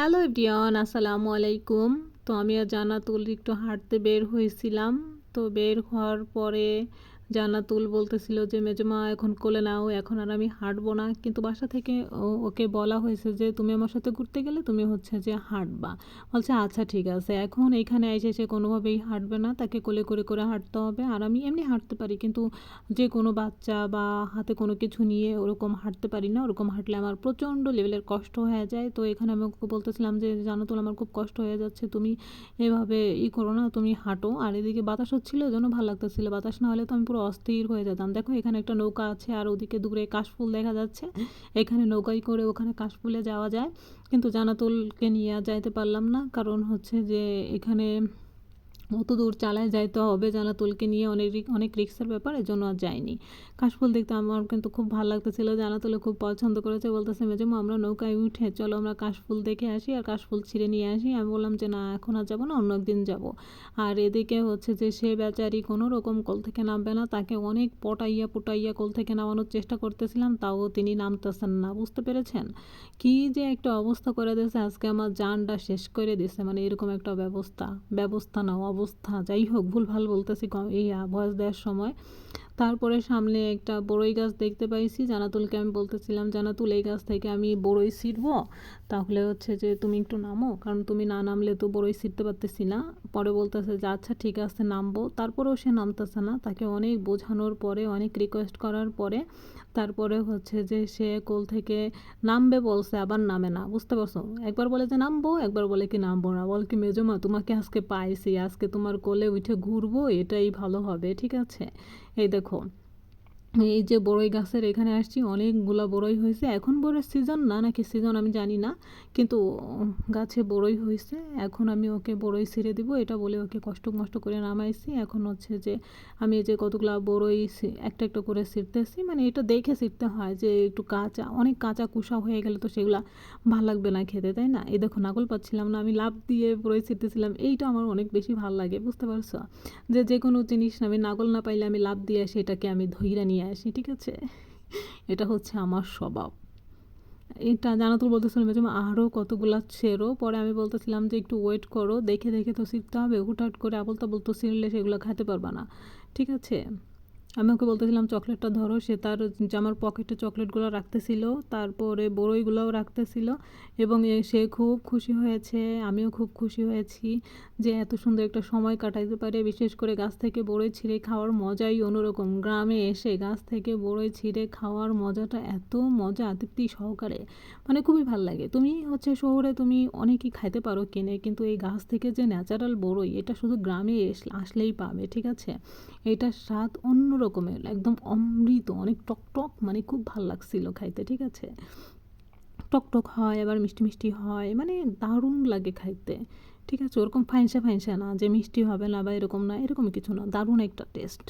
Hello everyone, আসসালামু আলাইকুম। তো আমি আর জানাতুল একটু হাঁটতে বের হয়েছিলাম। তো বের হওয়ার পরে জান্নাতুল বলতেছিল যে, মেজমা, এখন কোলে নাও, এখন আর আমি হাঁটবো না। কিন্তু বাসা থেকে ওকে বলা হয়েছে যে, তুমি আমার সাথে ঘুরতে গেলে তুমি হচ্ছে যে হাঁটবা। বলছে আচ্ছা ঠিক আছে। এখন এইখানে এসে সে কোনোভাবেই হাঁটবে না, তাকে কোলে করে করে হাঁটতে হবে। আর আমি এমনি হাঁটতে পারি, কিন্তু যে কোনো বাচ্চা বা হাতে কোনো কিছু নিয়ে ওরকম হাঁটতে পারি না। ওরকম হাঁটলে আমার প্রচণ্ড লেভেলের কষ্ট হয়ে যায়। তো এখানে আমি ওকে বলতেছিলাম যে জানাতুল আমার খুব কষ্ট হয়ে যাচ্ছে। তুমি এভাবে ই করো না, তুমি হাঁটো। আর এদিকে বাতাস হচ্ছিল জন্য ভালো লাগতেছিল। বাতাস না হলে তো আমি পুরো অস্থির হয়ে যেতাম। দেখো, এখানে একটা নৌকা আছে আর ওদিকে দূরে কাশফুল দেখা যাচ্ছে। এখানে নৌকায় করে ওখানে কাশফুলে যাওয়া যায়। কিন্তু জানাতুলকে নিয়ে যাইতে পারলাম না। কারণ হচ্ছে যে এখানে অত দূর চালায় যাইতে হবে জানা তুলকে নিয়ে অনেক অনেক রিক্সের ব্যাপার এর জন্য আর যাইনি। কাশফুল দেখতে আমার কিন্তু খুব ভালো লাগতেছিল জানাতুলে খুব পছন্দ করেছে, বলতেছে মেজমা আমরা নৌকায় উঠে চলো, আমরা কাশফুল দেখে আসি, আর কাশফুল ছিঁড়ে নিয়ে আসি। আমি বললাম যে, না, এখন আর যাব না, অন্য একদিন যাব। আর এদিকে হচ্ছে যে, সে বেচারি কোনো রকম কল থেকে নামবে না, তাকে অনেক পটাইয়া পুটাইয়া কল থেকে নামানোর চেষ্টা করতেছিলাম, তাও তিনি নামতেছেন না, বুঝতে পেরেছেন? কি যে একটা অবস্থা করে দিয়েছে, আজকে আমার জানটা শেষ করে দিয়েছে মানে এরকম একটা ব্যবস্থা ব্যবস্থা নাও অবস্থা যাই হোক ভুল ভালো বলতেছি এই ভয়েস দেওয়ার সময়। তারপরে সামনে একটা বড়ই গাছ দেখতে পাইছি। জানাতুলকে আমি বলতেছিলাম, জানাতুল, এই গাছ থেকে আমি বড়ই ছিটব তাহলে হচ্ছে যে তুমি একটু নামো। কারণ তুমি না নামলে তো বড়ই ছিটতে পারতেছি না। পরে বলতেছে যে আচ্ছা ঠিক আছে, নামবো। তারপরেও সে নামতেছে না। তাকে অনেক বোঝানোর পরে, অনেক রিকোয়েস্ট করার পরে, তারপরে হচ্ছে যে সে কোল থেকে নামবে বলছে, আবার নামে না। বুঝতে পারছ? একবার বলে যে নামবো, একবার বলে কি নামবো না। বল কি, মেজমা, তোমাকে আজকে পাইছি। আজকে তোমার কোলে উঠে ঘুরবো, এটাই ভালো হবে। ঠিক আছে? এই দেখো funktion. এই যে বড়ই গাছের এখানে আসছি, অনেকগুলো বড়ই হয়েছে। এখন বড়ের সিজন না, নাকি সিজন আমি জানি না, কিন্তু গাছে বড়ই হয়েছে। এখন আমি ওকে বড়ই ছেড়ে দিব, এটা বলে ওকে কষ্ট মষ্ট করে নামাইছি। এখন হচ্ছে যে আমি যে কতগুলো বড়ই একটা একটা করে ছিঁড়তেছি। মানে এটা দেখে ছিঁড়তে হয় যে একটু কাঁচা, অনেক কাঁচা কুসা হয়ে গেলে তো সেগুলা ভালো লাগবে না খেতে, তাই না? এই দেখো নাগল পাচ্ছিলাম না, আমি লাভ দিয়ে বড়ই ছিঁড়তেছিলাম, এইটা আমার অনেক বেশি ভালো লাগে, বুঝতে পারছ? যে যে কোনো জিনিস আমি নাগল না পাইলে আমি লাভ দিয়ে সেটাকে আমি ধৈরা নিয়ে আসি, ঠিক আছে? এটা হচ্ছে আমার স্বভাব। এটা জানাতুল বলতেছিলাম যে আরও কতগুলো ছেড়ো? পরে আমি বলতেছিলাম যে, একটু ওয়েট করো, দেখে দেখে তো শিখতে হবে। হুটহাট করে আবল তাবল তো সেগুলো খাইতে পারবা না। ঠিক আছে? আমি ওকে বলতেছিলাম, চকলেটটা ধরো। সে তার জামার পকেটে চকলেটগুলো রাখতেছিল, তারপরে বড়ইগুলোও রাখতেছিল এবং সে খুব খুশি হয়েছে, আমিও খুব খুশি হয়েছি যে এত সুন্দর একটা সময় কাটাইতে পারে। বিশেষ করে গাছ থেকে বড়ই ছিঁড়ে খাওয়ার মজাই অন্যরকম। গ্রামে এসে গাছ থেকে বড়ই ছিঁড়ে খাওয়ার মজাটা এত মজা, তৃপ্তি সহকারে। মানে খুবই ভালো লাগে। তুমি হচ্ছে শহরে তুমি অনেকই খাইতে পারো কিনে, কিন্তু এই গাছ থেকে যে ন্যাচারাল বড়ই, এটা শুধু গ্রামে আসলেই পাবে, ঠিক আছে? এটার স্বাদ অন্য রকমের, একদম অমৃত, অনেক টকটক মানে খুব ভালো লাগছিল খাইতে, ঠিক আছে? টকটক হয়, আবার মিষ্টি মিষ্টি হয় মানে দারুণ লাগে খাইতে, ঠিক আছে? ওরকম ফাইনসা ফাইনসা না যে মিষ্টি হবে না বা এরকম না এরকম কিছু না, দারুণ একটা টেস্ট